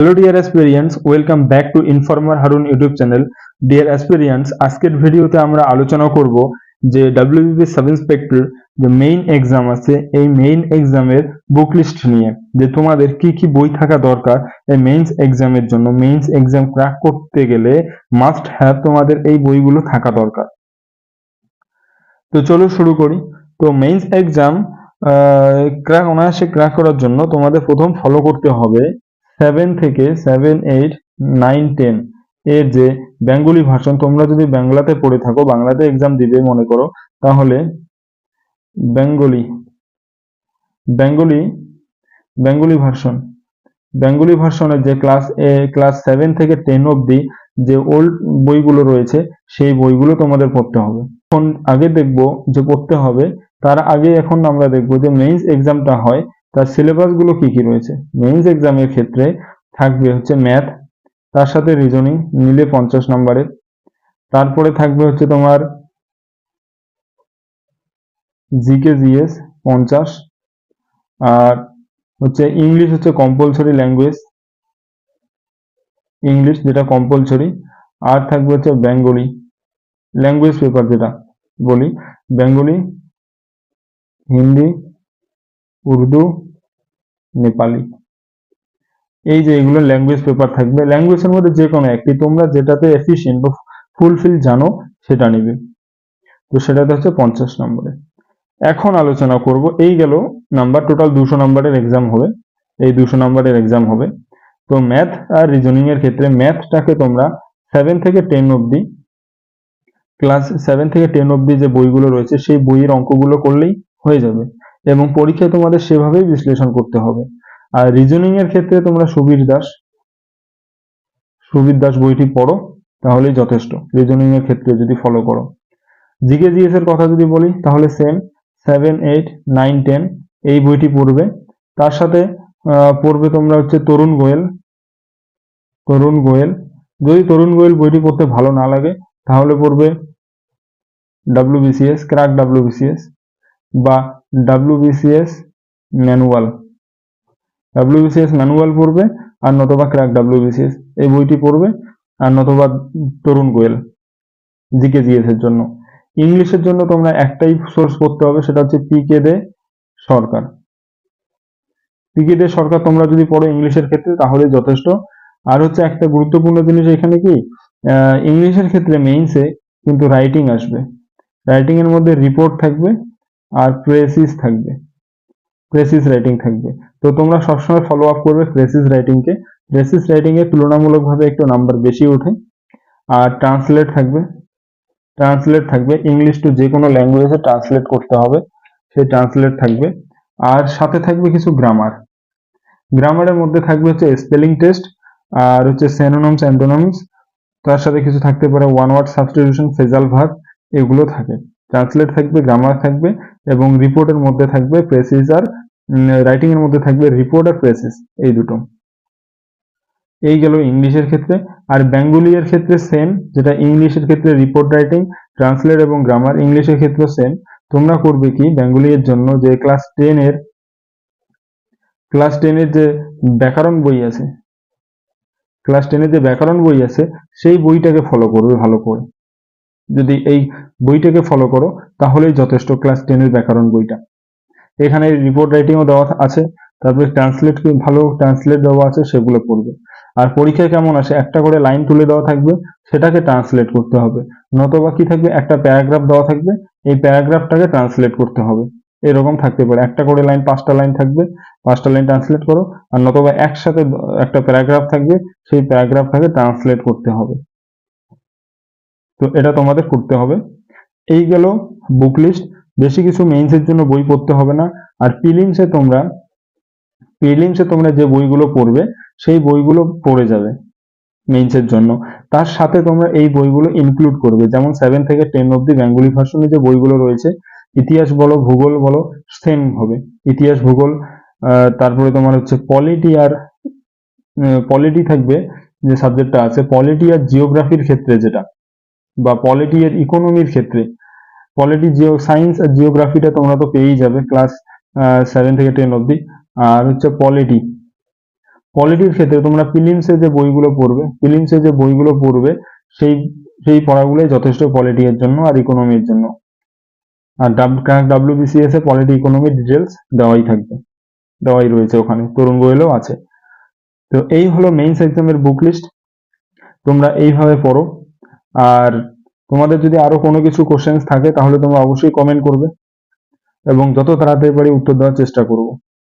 Hello dear aspirants welcome back to informer Harun YouTube channel dear aspirants আজকের ভিডিওতে আমরা আলোচনা করব যে ডাব্লিউবিপি সাব ইন্সপেক্টর যে মেইন এক্সাম আছে, এই মেইন এক্সামের বুক লিস্ট নিয়ে, যে তোমাদের কি কি বই থাকা দরকার এই মেইনস এক্সামের জন্য। মেইনস এক্সাম ক্র্যাক করতে গেলে মাস্ট হ্যাভ তোমাদের এই বইগুলো থাকা দরকার। তো চলো শুরু করি। তো মেইনস এক্সাম ক্র্যাক অনায়াসে ক্র্যাক করার জন্য তোমাদের প্রথম ফলো করতে হবে সেভেন থেকে সেভেন এইট নাইন টেন এর যে বেঙ্গলি ভার্সন তোমরা যদি বাংলাতে পড়ে থাকো, বাংলাতে এক্সাম দিবে মনে করো, তাহলে Bengali Bengali Bengali version Bengali ভার্সনের যে ক্লাস এ ক্লাস সেভেন থেকে টেন অবধি যে ওল্ড বইগুলো রয়েছে, সেই বইগুলো তোমাদের পড়তে হবে। এখন আগে দেখব যে পড়তে হবে, তার আগে এখন আমরা দেখব যে মেইনস এক্সামটা হয় তার সিলেবাসগুলো কি কি রয়েছে? মেইনস এক্সামের ক্ষেত্রে থাকবে হচ্ছে ম্যাথ তার সাথে রিজনিং মিলে পঞ্চাশ নম্বরের। তারপরে থাকবে হচ্ছে তোমার জিকে জিএস পঞ্চাশ, আর হচ্ছে ইংলিশ হচ্ছে কম্পালসরি ল্যাঙ্গুয়েজ ইংলিশ যেটা কম্পালসরি আর থাকবে হচ্ছে বেঙ্গলি ল্যাঙ্গুয়েজ পেপার যেটা বলি বেঙ্গলি হিন্দি উর্দু, নেপালি। এই যে এগুলো ল্যাঙ্গুয়েজ পেপার থাকবে ল্যাঙ্গুয়েজের মধ্যে যে কোনো একটি, তোমরা যেটাতে এফিসিয়েন্ট বা ফুলফিল জানো, সেটা নিবে। তো সেটাতে হচ্ছে পঞ্চাশ নম্বরে। এখন আলোচনা করব, এই গেল নাম্বার টোটাল দুশো নম্বরের এক্সাম হবে। এই দুশো নম্বরের এক্সাম হবে। তো ম্যাথ আর রিজনিং এর ক্ষেত্রে ম্যাথটাকে তোমরা সেভেন থেকে টেন অবধি ক্লাস সেভেন থেকে টেন অবধি যে বইগুলো রয়েছে, সেই বইয়ের অঙ্কগুলো করলেই হয়ে যাবে। এবং পরীক্ষায় তোমাদের সেভাবেই বিশ্লেষণ করতে হবে। আর রিজনিং এর ক্ষেত্রে তোমরা সুবীর দাস সুবীর দাস বইটি পড়ো, তাহলেই যথেষ্ট। রিজনিং এর ক্ষেত্রে যদি ফলো করো। জিকে জিএস এর কথা যদি বলি, তাহলে same seven eight nine ten এই বইটি পড়বে। তার সাথে পড়বে তোমরা হচ্ছে তরুণ গোয়েল। তরুণ গোয়েল। যদি তরুণ গোয়েল বইটি পড়তে ভালো না লাগে, তাহলে পড়বে ডাব্লিউবিসিএস ক্র্যাক ডাব্লিউবিসিএস বা ডাব্লিউবিসিএস ম্যানুয়াল ডাব্লিউবিসিএস ম্যানুয়াল পড়বে আর নতবা ক্র্যাক ডাব্লিউবিসিএস এই বইটি পড়বে আর নতবা তরুণ গোয়েল জিকে জিএস এর জন্য। ইংলিশের জন্য তোমরা একটাই সোর্স করতে হবে, সেটা হচ্ছে পিকে দে সরকার। পিকে দে সরকার তোমরা যদি পড়ো ইংলিশের ক্ষেত্রে, তাহলে যথেষ্ট। আর হচ্ছে একটা গুরুত্বপূর্ণ জিনিস এখানে কি? ইংলিশের ক্ষেত্রে মেইনসে কিন্তু রাইটিং আসবে। রাইটিং এর মধ্যে রিপোর্ট থাকবে। আর প্রেসিস থাকবে। প্রেসিস রাইটিং থাকবে। তো তোমরা সবসময় ফলো আপ করবে প্রেসিস রাইটিংকে প্রেসিস রাইটিং এ তুলনামূলকভাবে একটু নাম্বার বেশি ওঠে। আর ট্রান্সলেট থাকবে। ট্রান্সলেট থাকবে। ইংলিশ টু যে কোনো ল্যাঙ্গুয়েজে ট্রান্সলেট করতে হবে। সেই ট্রান্সলেট থাকবে। আর সাথে থাকবে কিছু গ্রামার গ্রামারের মধ্যে থাকবে হচ্ছে স্পেলিং টেস্ট আর হচ্ছে সেনোনমস অ্যান্টোনমস তার সাথে কিছু থাকতে পারে one word substitution phrasal verb এগুলো থাকে। ট্রান্সলেট থাকবে গ্রামার থাকবে এবং রিপোর্টের মধ্যে থাকবে প্রেসিস আর রাইটিং এর মধ্যে থাকবে রিপোর্ট আর প্রেসিস এই দুটো। এই গেল ইংলিশের ক্ষেত্রে। আর বেঙ্গলি এর ক্ষেত্রে সেম যেটা ইংলিশের ক্ষেত্রে রিপোর্ট রাইটিং ট্রান্সলেট এবং গ্রামার ইংলিশের ক্ষেত্রে সেম তোমরা করবে কি বেঙ্গলি এর জন্য যে ক্লাস টেন এর ক্লাস টেনের যে ব্যাকরণ বই আছে ক্লাস টেনের যে ব্যাকরণ বই আছে, সেই বইটাকে ফলো করবে ভালো করে। যদি এই বইটাকে ফলো করো, তাহলেই যথেষ্ট ক্লাস টেনের ব্যাকরণ বইটা। এখানে রিপোর্ট রাইটিংও দেওয়া আছে, তারপরে ট্রান্সলেট ভালো ট্রান্সলেট দেওয়া আছে, সেগুলো পড়বে। আর পরীক্ষায় কেমন আসে? একটা করে লাইন তুলে দেওয়া থাকবে, সেটাকে ট্রান্সলেট করতে হবে। নতবা কি থাকবে? একটা প্যারাগ্রাফ দেওয়া থাকবে, এই প্যারাগ্রাফটাকে ট্রান্সলেট করতে হবে। এরকম থাকতে পারে। একটা করে লাইন পাঁচটা লাইন থাকবে, পাঁচটা লাইন ট্রান্সলেট করো, আর নতবা একসাথে একটা প্যারাগ্রাফ থাকবে, সেই প্যারাগ্রাফটাকে ট্রান্সলেট করতে হবে। তো এটা তোমাদের করতে হবে। এই গেল বুক লিস্ট বেশি কিছু মেইনসের জন্য বই পড়তে হবে না। আর প্রিলিমসে তোমরা প্রিলিমসে তোমরা যে বইগুলো পড়বে, সেই বইগুলো পড়ে যাবে মেইনসের জন্য। তার সাথে তোমরা এই বইগুলো ইনক্লুড করবে। যেমন সেভেন থেকে টেন অব্দি বেঙ্গলি ভার্সনে যে বইগুলো রয়েছে, ইতিহাস বলো, ভূগোল বলো সেম হবে। ইতিহাস, ভূগোল তারপরে তোমার হচ্ছে পলিটি আর পলিটি থাকবে যে সাবজেক্টটা আছে। পলিটি আর জিওগ্রাফির ক্ষেত্রে যেটা। বা পলিটি এর ইকোনমির ক্ষেত্রে পলিটি জিও সায়েন্স আর জিওগ্রাফিটা তোমরা তো পেয়েই যাবে ক্লাস সেভেন থেকে টেন অবধি। আর হচ্ছে পলিটি পলিটির ক্ষেত্রে তোমরা প্রিলিমসে যে বইগুলো পড়বে প্রিলিমসে যে বইগুলো পড়বে, সেই সেই পড়াগুলোই যথেষ্ট পলিটি এর জন্য আর ইকোনমির জন্য। আর ডাব্লিউবিসিএস এ পলিটি ইকোনমি ডিটেলস দেওয়াই থাকবে, দেওয়াই রয়েছে ওখানে, তরুণ গোয়েলও আছে। তো এই হলো মেইনস এক্সামের বুক লিস্ট তোমরা এইভাবে পড়ো। আর তোমাদের যদি আরও কোনো কিছু কোশ্চেন্স থাকে, তাহলে তোমরা অবশ্যই কমেন্ট করবে। এবং যত তাড়াতাড়ি পারি উত্তর দেওয়ার চেষ্টা করব।